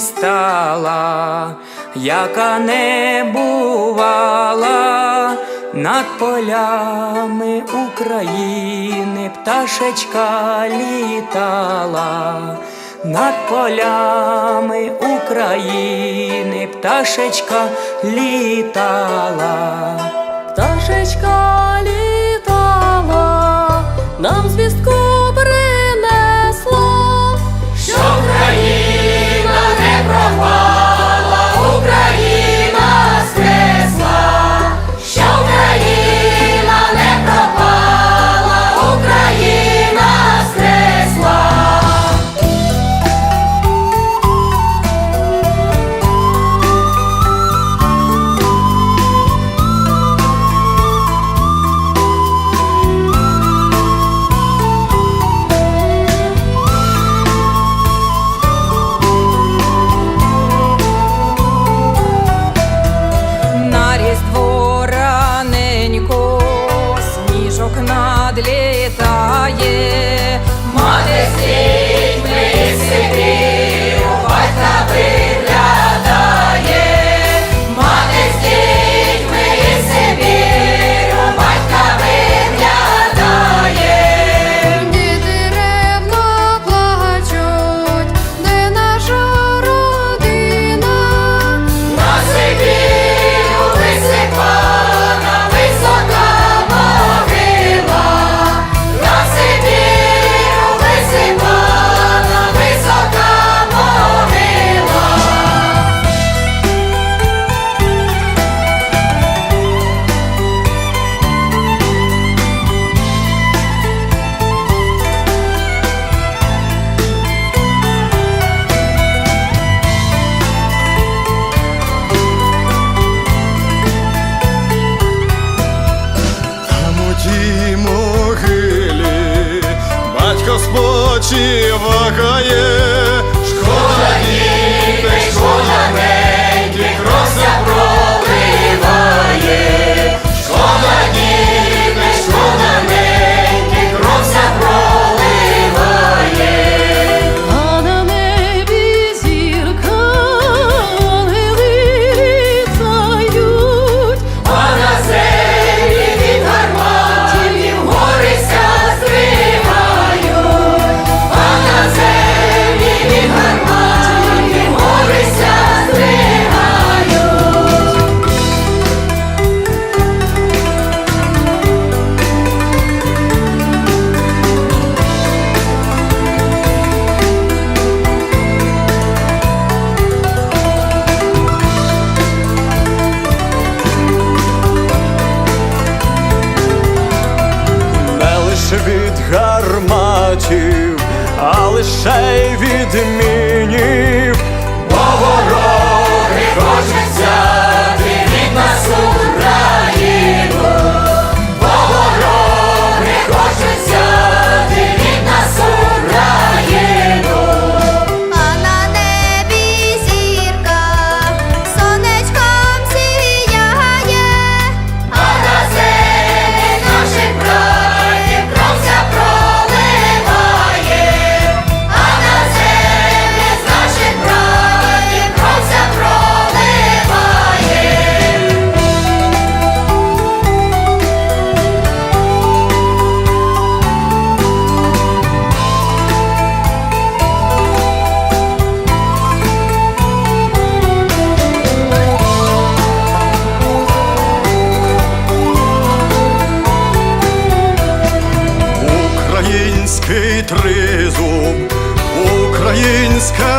стала, яка не бувала над полями України, пташечка літала, над полями України, пташечка літала, пташечка. співає. братів, а лише й відмінів. украинская